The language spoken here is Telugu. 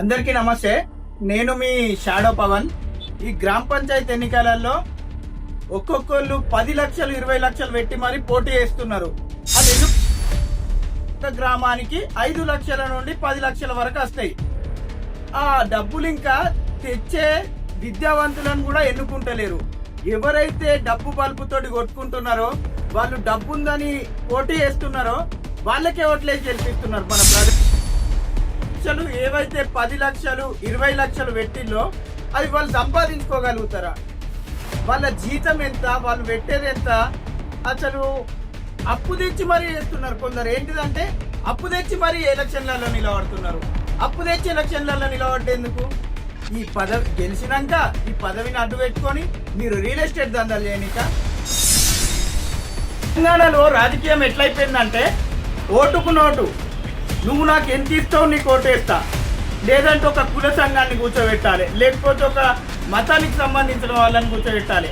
అందరికీ నమస్తే. నేను మీ షాడో పవన్. ఈ గ్రామ పంచాయతీ ఎన్నికలలో ఒక్కొక్కళ్ళు పది లక్షలు ఇరవై లక్షలు పెట్టి మరి పోటీ చేస్తున్నారు. అది ఎందుకు? ఒక గ్రామానికి ఐదు లక్షల నుండి పది లక్షల వరకు వస్తాయి. ఆ డబ్బులు ఇంకా తెచ్చే విద్యావంతులను కూడా ఎన్నుకుంటలేరు. ఎవరైతే డబ్బు బల్బుతోటి కొట్టుకుంటున్నారో వాళ్ళు డబ్బు ఉందని పోటీ చేస్తున్నారో వాళ్ళకే ఓట్లేసి గెలిపిస్తున్నారు మన ప్రజలు. లక్షలు ఏవైతే పది లక్షలు ఇరవై లక్షలు పెట్టిందో అది వాళ్ళు సంపాదించుకోగలుగుతారా? వాళ్ళ జీతం ఎంత? వాళ్ళు పెట్టేది ఎంత? అసలు అప్పు తెచ్చి మరీ చేస్తున్నారు కొందరు. ఏంటిదంటే అప్పు తెచ్చి మరీ ఎలక్షన్లలో నిలబడుతున్నారు. అప్పు తెచ్చి ఎలక్షన్లలో నిలబడేందుకు ఈ పదవి గెలిచినాక ఈ పదవిని అడ్డు పెట్టుకొని మీరు రియల్ ఎస్టేట్ దందాలు చేయనిక? తెలంగాణలో రాజకీయం ఎట్లయిపోయిందంటే ఓటుకు నోటు. నువ్వు నాకు ఎంత ఇస్తావు నీకు ఓటేస్తా. లేదంటే ఒక కుల సంఘాన్ని కూర్చోబెట్టాలి. లేకపోతే ఒక మతానికి సంబంధించిన వాళ్ళని కూర్చోబెట్టాలి.